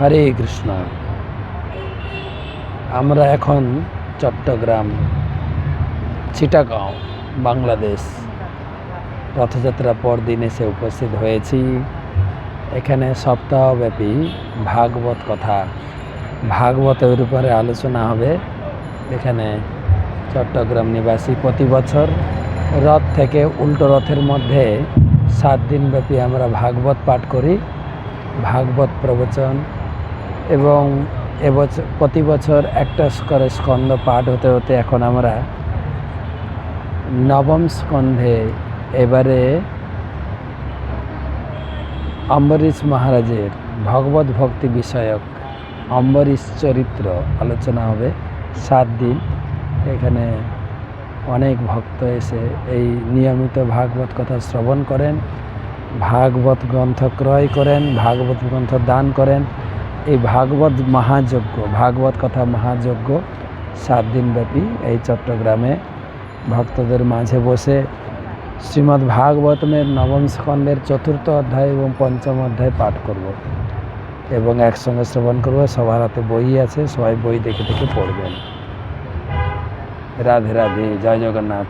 হরে কৃষ্ণ। আমরা এখন চট্টগ্রাম, চিটাগাঁও, বাংলাদেশ রথযাত্রা পর দিন এসে উপস্থিত হয়েছি। এখানে সপ্তাহব্যাপী ভাগবত কথা। ভাগবতের উপরে আলোচনা হবে এখানে চট্টগ্রাম নিবাসী প্রতি বছর। রথ থেকে উল্টো রথের মধ্যে সাত দিনব্যাপী আমরা ভাগবত পাঠ করি। ভাগবত প্রবচন এবং এবছর, প্রতি বছর একটা করে স্কন্ধ পাঠ হতে হতে এখন আমরা নবম স্কন্ধে এবারে অম্বরীশ মহারাজের ভগবত ভক্তি বিষয়ক অম্বরীশ চরিত্র আলোচনা হবে। সাত দিন। এখানে অনেক ভক্ত এসে এই নিয়মিত ভাগবত কথা শ্রবণ করেন, ভাগবত গ্রন্থ ক্রয় করেন, ভাগবত গ্রন্থ দান করেন। এই ভাগবত মহাযজ্ঞ, ভাগবত কথা মহাযজ্ঞ, সাত দিনব্যাপী এই চট্টগ্রামে ভক্তদের মাঝে বসে শ্রীমদ্ ভাগবতমের নবম স্কন্ধের চতুর্থ অধ্যায় এবং পঞ্চম অধ্যায় পাঠ করব এবং একসঙ্গে শ্রবণ করব। সবার হাতে বই আছে, সবাই বই দেখে দেখে পড়বেন। রাধে রাধে, জয় জগন্নাথ।